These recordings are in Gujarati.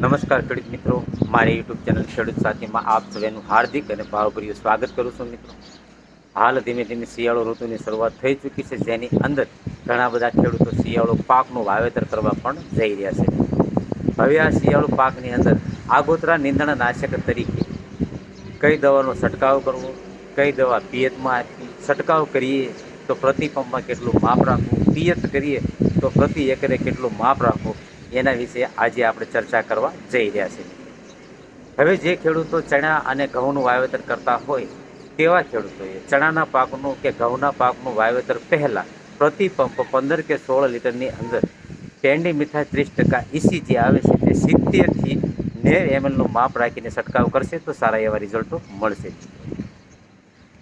નમસ્કાર ખેડૂત મિત્રો. મારી યુટ્યુબ ચેનલ ખેડૂત સાથીમાં આપ સૌનું હાર્દિક અને ભાવભર્યું સ્વાગત કરું છું મિત્રો. હાલ ધીમે ધીમે શિયાળો ઋતુની શરૂઆત થઈ ચૂકી છે, જેની અંદર ઘણા બધા ખેડૂતો શિયાળો પાકનું વાવેતર કરવા પણ જઈ રહ્યા છે. હવે આ શિયાળુ પાકની અંદર આગોતરા નિંદણનાશક તરીકે કઈ દવાનો છંટકાવ કરવો, કઈ દવા પિયતમાં આપવી, છંટકાવ કરીએ તો પ્રતિ પંપમાં કેટલું માપ રાખવું, પિયત કરીએ તો પ્રતિ એકરે કેટલું માપ રાખવું એના વિશે આજે આપણે ચર્ચા કરવા જઈ રહ્યા છીએ. હવે જે ખેડૂતો ચણા અને ઘઉંનું વાવેતર કરતા હોય તેવા ખેડૂતોએ ચણાના પાકનું કે ઘઉંના પાકનું વાવેતર પહેલાં પ્રતિ પંપ પંદર કે સોળ લીટરની અંદર પેન્ડી મીઠા ત્રીસ ટકા ઈસી જે આવે છે તે સિત્તેરથી નેવ એમએલનું માપ રાખીને છંટકાવ કરશે તો સારા એવા રિઝલ્ટો મળશે.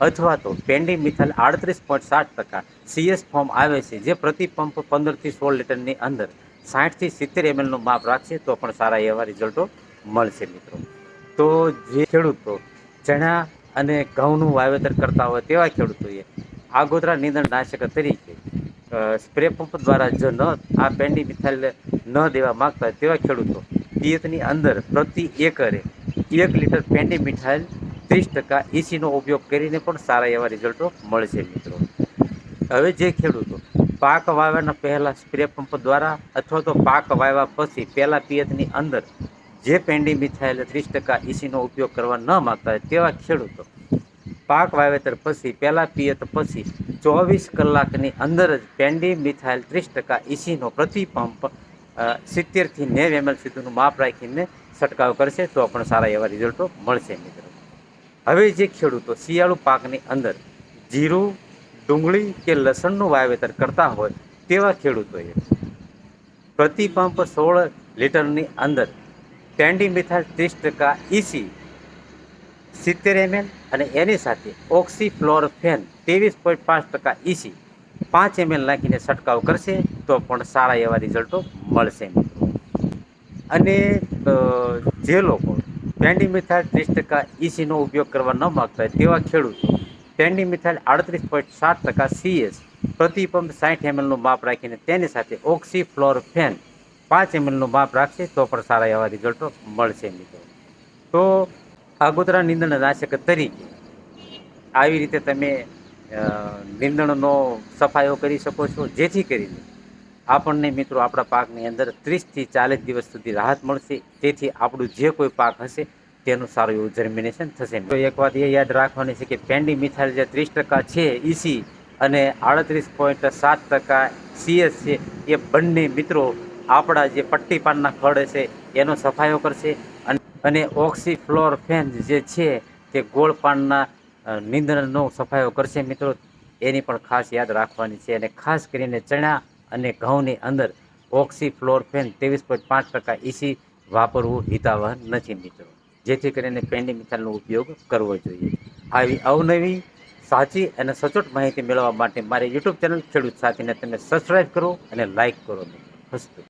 અથવા તો પેન્ડી મિથાલ આડત્રીસ પોઈન્ટ સાત ટકા સીએસ ફોર્મ આવે છે જે પ્રતિ પંપ પંદરથી સોળ લીટરની અંદર સાઠથી સિત્તેર એમએલનું માપ રાખશે તો પણ સારા એવા રિઝલ્ટો મળશે મિત્રો. તો જે ખેડૂતો ચણા અને ઘઉંનું વાવેતર કરતા હોય તેવા ખેડૂતોએ આગોતરા નિંદણનાશક તરીકે સ્પ્રે પંપ દ્વારા જો ન, આ પેન્ડી મિથાઇલ ન દેવા માગતા હોય તેવા ખેડૂતો પિયતની અંદર પ્રતિ એકરે એક લીટર પેન્ડી મિથાઇલ ત્રીસ ટકા એસીનો ઉપયોગ કરીને પણ સારા એવા રિઝલ્ટો મળશે મિત્રો. હવે જે ખેડૂતો પાક વાવ્યાના પહેલાં સ્પ્રે પંપ દ્વારા અથવા તો પાક વાવ્યા પછી પહેલાં પિયતની અંદર જે પેન્ડી મિથાઇલ ત્રીસ ટકા ઈસીનો ઉપયોગ કરવા ન માગતા હોય તેવા ખેડૂતો પાક વાવેતર પછી પહેલાં પિયત પછી ચોવીસ કલાકની અંદર જ પેન્ડી મિથાઇલ ત્રીસ ટકા ઈસીનો પ્રતિ પંપ સિત્તેરથી નેવ એમએલ સુધીનું માપ રાખીને છંટકાવ કરશે તો પણ સારા એવા રિઝલ્ટો મળશે મિત્રો. હવે જે ખેડૂતો શિયાળુ પાકની અંદર જીરું ડુંગળી કે લસણનું વાવેતર કરતા હોય તેવા ખેડૂતોએ પ્રતિ પંપ સોળ લીટરની અંદર પેન્ડી મિથાઇલ ત્રીસ ટકા ઈસી સિત્તેર એમએલ અને એની સાથે ઓક્સીફ્લોરફેન ત્રેવીસ પોઈન્ટ પાંચ ટકા ઈસી પાંચ એમએલ નાખીને છંટકાવ કરશે તો પણ સારા એવા રિઝલ્ટો મળશે. અને જે લોકો પેન્ડી મિથાઇલ ત્રીસ ટકા ઈસીનો ઉપયોગ કરવા ન માગતા હોય તેવા ખેડૂતો પેન્ડી મિથાઇલ આડત્રીસ પોઈન્ટ સાત ટકા સીએસ પ્રતિ પંપ સાઠ એમએલનું માપ રાખીને તેની સાથે ઓક્સીફ્લોરફેન પાંચ એમએલનું માપ રાખશે તો પણ સારા એવા રિઝલ્ટો મળશે મિત્રો. તો આગોતરા નિંદણનાશક તરીકે આવી રીતે તમે નિંદણનો સફાયો કરી શકો છો. જેથી કરીને આપણને મિત્રો આપણા પાકની અંદર ત્રીસથી ચાલીસ દિવસ સુધી રાહત મળશે. તેથી આપણું જે કોઈ પાક હશે તેનું સારું એવું જર્મિનેશન થશે. તો એક વાત એ યાદ રાખવાની છે કે પેન્ડી મિથાઇલ જે ત્રીસ ટકા છે ઈસી અને આડત્રીસ પોઈન્ટ સાત ટકા સીએસ છે, એ બંને મિત્રો આપણા જે પટ્ટી પાનના ખડ છે, એનો સફાયો કરશે અને અને ઓક્સીફ્લોરફેન જે છે, તે ગોળ પાનના નીંદણનો સફાયો કરશે મિત્રો. એની પણ ખાસ યાદ રાખવાની છે અને ખાસ કરીને ચણા અને ઘઉંની અંદર ઓક્સીફ્લોરફેન ત્રેવીસ પોઈન્ટ પાંચ ટકા ઈસી વાપરવું હિતાવહ નથી મિત્રો. જેથી કરીને પેન્ડિંગ મિથાઇલનો ઉપયોગ કરવો જોઈએ. આવી અવનવી, સાચી અને સચોટ માહિતી મેળવવા માટે મારી યુટ્યુબ ચેનલ ખેડૂત સાથીને તમે સબસ્ક્રાઈબ કરો અને લાઈક કરો હસ્તુ